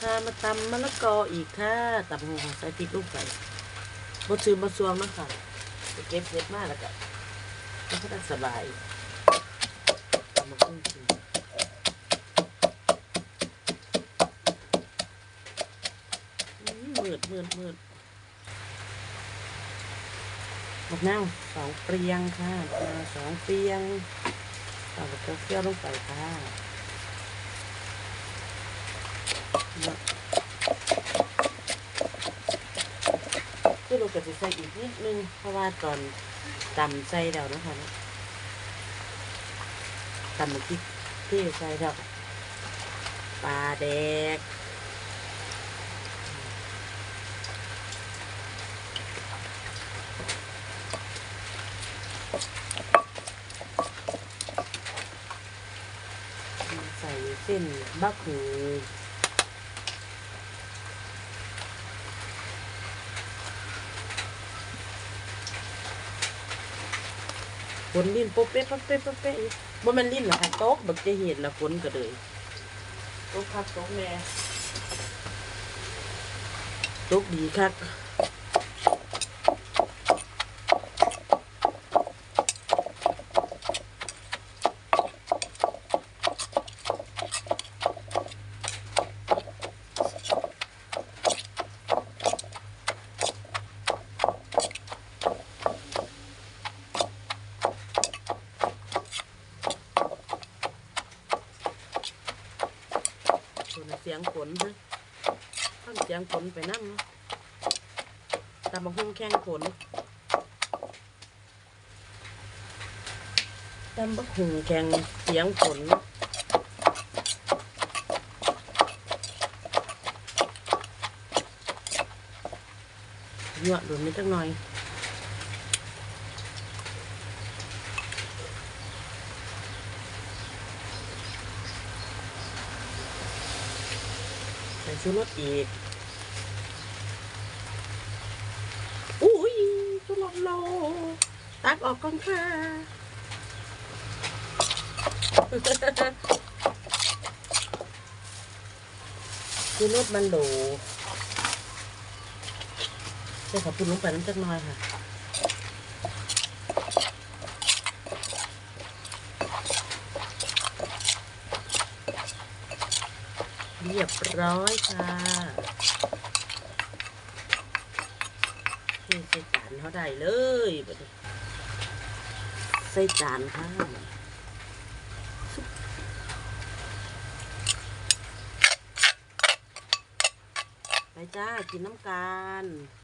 ค่ะมาตำมะละกออีกค่ะตำหัวใส่พริกลงไปบดซื้อมาซวงนะค่ะเก็บเห็ดมากแล้วก็มันก็สบายตำมาขึ้นกินอื้อมืดมืดมืดมะนาสองเปรียงค่ะมาสองเปรียงเอาไปเคี่ยวลงไปค่ะ คือเราจะใส่อีกนิดนึง เพราะว่าตอนตำใส่แล้วนะคะเนาะตำเมื่อกี้ที่ใส่แล้วปลาแดกใส่เส้นบักหู ฝนลิ้นโป๊ะเป๊ะโป๊ะเป๊ะโป๊ะเป๊ะบ่แมันลิ้นหรอกค่ะโต๊ะบักจะเห็นละฝนก็เลยโต๊ะคักโต๊ะแม่โต๊ะดีคัก ส่วนเสียงฝนฮะทำเสียงฝนไปนั่งตามมาหุ้งแข้งฝนตามบักหุ่งแข่งเสียงฝนยั่วโดนนิดจักหน่อย ใส่ชูรสอีกอุ้ยชูรสโลตักออกก่อนค่ะชูรสมันโหลใส่ขอบคุณลงไปน้ำจักหน่อยค่ะ เรียบร้อยค่ะใส่จานเขาได้เลยบัดนี้ใส่จานค่ะไปจ้ากินน้ำกัน